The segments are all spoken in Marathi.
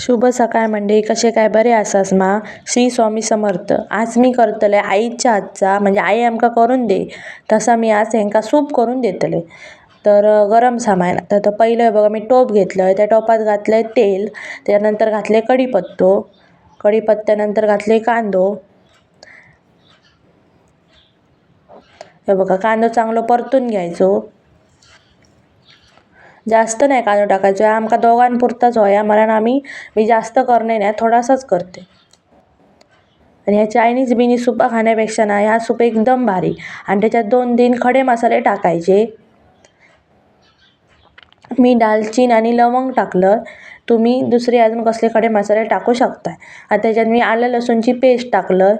शुभ सकाळ मंडळी कसे काय बरे आसास मा? श्री स्वामी समर्थ. आज मी करतले आईच्या हातचा म्हणजे आई आमका करून दे तसा मी आज हेंका सूप करून देतले. तर गरम सामान. तर तो पहिलं बघा मी टोप घेतलं त्या टोपात घातलंय तेल त्यानंतर घातले कढीपत्तो कढीपत्त्यानंतर घातले कांदो. हे बघा कांदो चांगलो परतून घ्यायचो. जास्त नाही कांदो टाकायचो. आमका दोघांपुरताच होया. म्हणून आम्ही मी जास्त करणे नाही. थोडासाच करते. आणि ह्या चायनीज बिनी सुपा खाण्यापेक्षा ना ह्या सूप एकदम भारी. आणि त्याच्यात दोन तीन खडे मसाले टाकायचे. मी दालचीन आणि लवंग टाकलं. तुम्ही दुसरे अजून कसले खडे मसाले टाकू शकता आणि त्याच्यात मी आलं लसूणची पेस्ट टाकलं.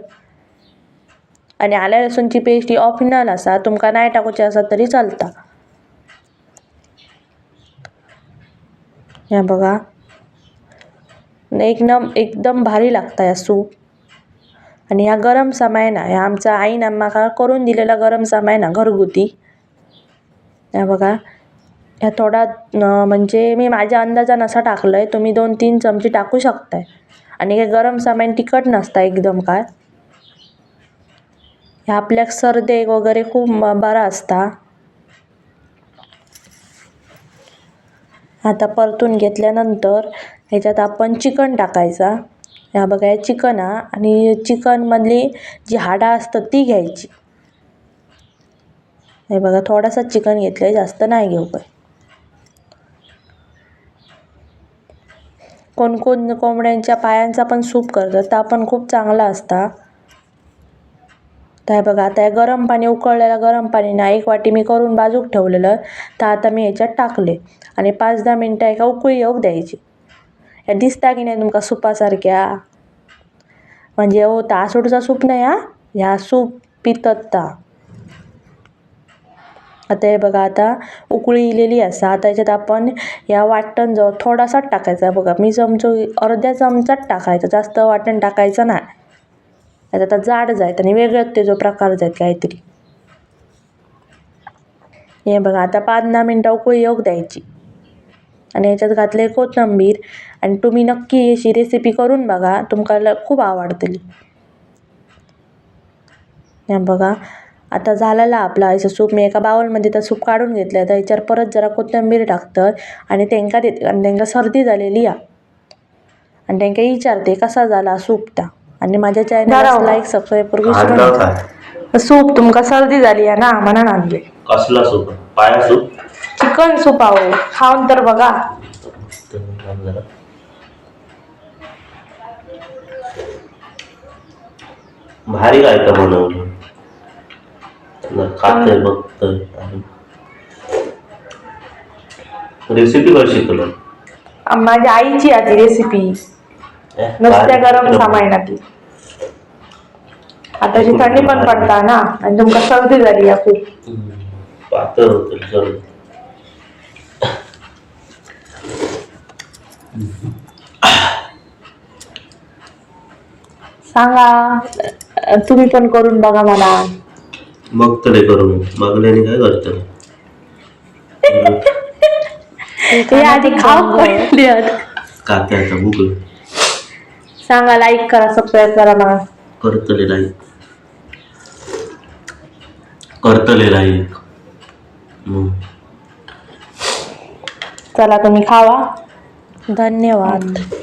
आणि आल्या लसूणची पेस्ट ही ऑप्शनल असा. तुमका नाही टाकूची असा तरी चलता. ह्या बघा. एकदम एकदम भारी लागता या सूप आणि ह्या गरम समय ना ह्या आमचा आईन म्हाका करून दिलेला गरम समय ना घरगुती. ह्या बघा. ह्या थोडा म्हणजे मी माझ्या अंदाजान असा टाकलं आहे तुम्ही दोन तीन चमचे टाकू शकताय. आणि हे गरम सामान तिखट नसता एकदम काय. ह्या आपल्याक सर्देक वगैरे खूप बरा असता. आता परतून घेतल्यानंतर ह्याच्यात आपण चिकन टाकायचा. ह्या बघा हे चिकन हा आणि चिकनमधली जी हाडं असतात ती घ्यायची. हे बघा थोडासा चिकन घेतलं आहे जास्त नाही घेऊ काय कोण कोण कोंबड्यांच्या पायांचा पण सूप करतात तर पण खूप चांगला असता. तर हे बघा आता हे गरम पाणी उकळलेलं गरम पाणी ना एक वाटी मी करून बाजूक ठेवलेलं. तर आता मी ह्याच्यात टाकले. आणि पाच दहा मिनटं एका उकळी येऊक द्यायची. या दिसता की नाही तुमका सुपासारख्या? म्हणजे हो तासोडचा सूप नाही हा? ह्या सूप पितत ता. आता हे बघा आता उकळी इलेली असा. आता याच्यात आपण या वाटण जो थोडासाच टाकायचा. बघा मी चमचो अर्ध्या चमचाच टाकायचा. जास्त वाटण टाकायचं नाही. आता आता जाड जायत आणि वेगळंच ते प्रकार जायत काहीतरी. हे बघा आता पाच दहा मिनटं उकळी येवंक द्यायची. आणि याच्यात घातले कोथिंबीर. आणि तुम्ही नक्की अशी रेसिपी करून बघा तुमका ल- खूप आवडतली. हे बघा आता झालेला आपला याचं सूप. मी एका बाउलमध्ये तर सूप काढून घेतलं तर याच्यावर परत जरा कोथिंबीर टाकतत. आणि तेंकां देते आणि तेंकां सर्दी झालेली या आणि तेंका विचारते कसा झाला सूप ता? आणि माझ्या चॅनलला लाईक सबस्क्राईब करून विसरू नका सूप तुमका सर्दी झाली आहे ना म्हणून आणले. कसला सूप? पाया सूप? चिकन सूप आहो. खाऊन तर बघा. जरा. भारी काय का बनवलं. बघतोय आणि रेसिपी कशी शिकलो आ, माझ्या आईची आधी रेसिपी नुसत्या गरम सामायनातली आताची थंडी पण पडता ना आणि तुमका सर्दी झाली या खूप. पातळ होतं सांगा तुम्ही पण करून बघा मला. बघतले करून. बघल्याने काय करतले हे आधी खाऊ पडली गुगल सांगा लाईक करा सबस्क्राईब करा मला करतले लाईक करतले लाईक हम्म. चला तुम्ही खावा. धन्यवाद.